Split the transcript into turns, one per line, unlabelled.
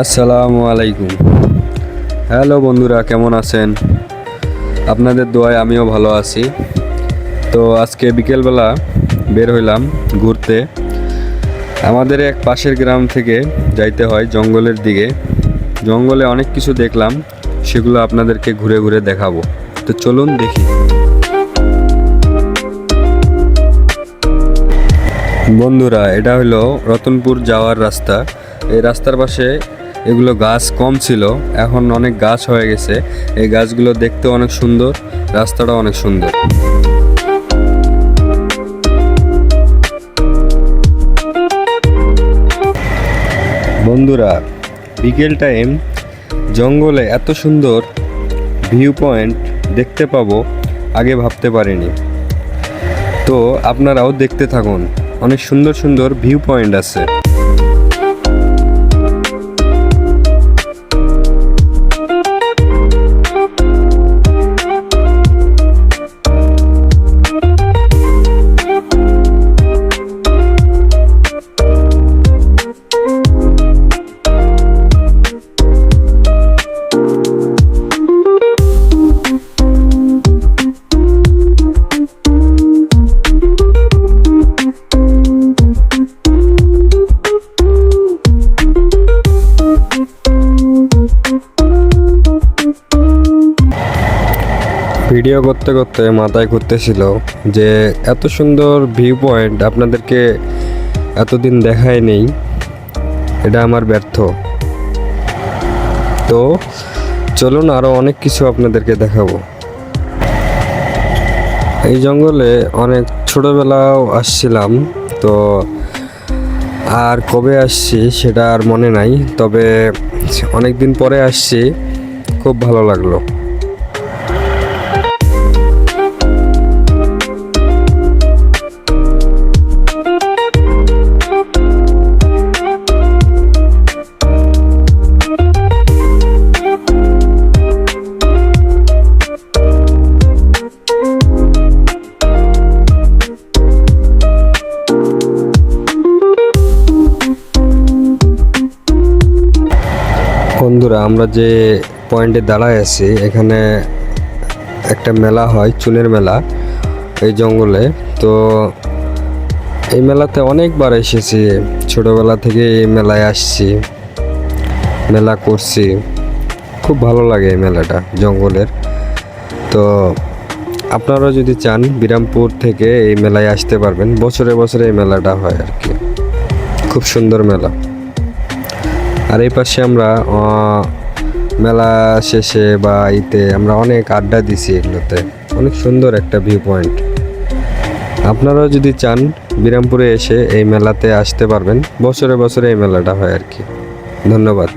আসসালামু আলাইকুম। হ্যালো বন্ধুরা, কেমন আছেন? আপনাদের দোয়ায় আমিও ভালো আছি। তো আজকে বিকেলবেলা বের হইলাম ঘুরতে। আমাদের এক পাশের গ্রাম থেকে যাইতে হয় জঙ্গলের দিকে। জঙ্গলে অনেক কিছু দেখলাম, সেগুলো আপনাদেরকে ঘুরে ঘুরে দেখাবো। তো চলুন দেখি। বন্ধুরা, এটা হলো রতনপুর যাওয়ার রাস্তা। এই রাস্তার পাশে এগুলো গাছ কম ছিল, এখন অনেক গাছ হয়ে গেছে। এই গাছগুলো দেখতে অনেক সুন্দর রাস্তাটা অনেক সুন্দর। বন্ধুরা, বিকেল টাইম, জঙ্গলে এত সুন্দর ভিউ পয়েন্ট দেখতে পাবো, আগে ভাবতে পারিনি। তো আপনারাও দেখতে থাকুন, অনেক সুন্দর সুন্দর ভিউ পয়েন্ট আছে। ভিডিও করতে করতে মাথায় ঘুরতেছিল যে এত সুন্দর ভিউ পয়েন্ট আপনাদেরকে এতদিন দেখায় নেই। এটা আমার ব্যর্থ। তো চলুন আরও অনেক কিছু আপনাদেরকে দেখাবো। এই জঙ্গলে অনেক ছোটোবেলাও আসছিলাম, তো আর কবে আসছি সেটা আর মনে নাই, তবে অনেক দিন পরে আসছি, খুব ভালো লাগল। বন্ধুরা, আমরা যে পয়েন্টে দাঁড়ায় আছি, এখানে একটা মেলা হয় চুনের মেলা, এই জঙ্গলে। তো এই মেলাতে অনেকবার এসেছি, ছোটোবেলা থেকে এই মেলায় আসছি, মেলা করছি। খুব ভালো লাগে এই মেলাটা, জঙ্গলের। তো আপনারা যদি চান, বিরামপুর থেকে এই মেলায় আসতে পারবেন, বছরে বছরে এই মেলাটা হয় আর কি। খুব সুন্দর মেলা। আর এই পাশে আমরা মেলা শেষে বা ইতে আমরা অনেক আড্ডা দিছি এগুলোতে। অনেক সুন্দর একটা ভিউ পয়েন্ট আপনারাও যদি চান বিরামপুরে এসে এই মেলাতে আসতে পারবেন, বছরে বছরে এই মেলাটা হয় আর কি। ধন্যবাদ।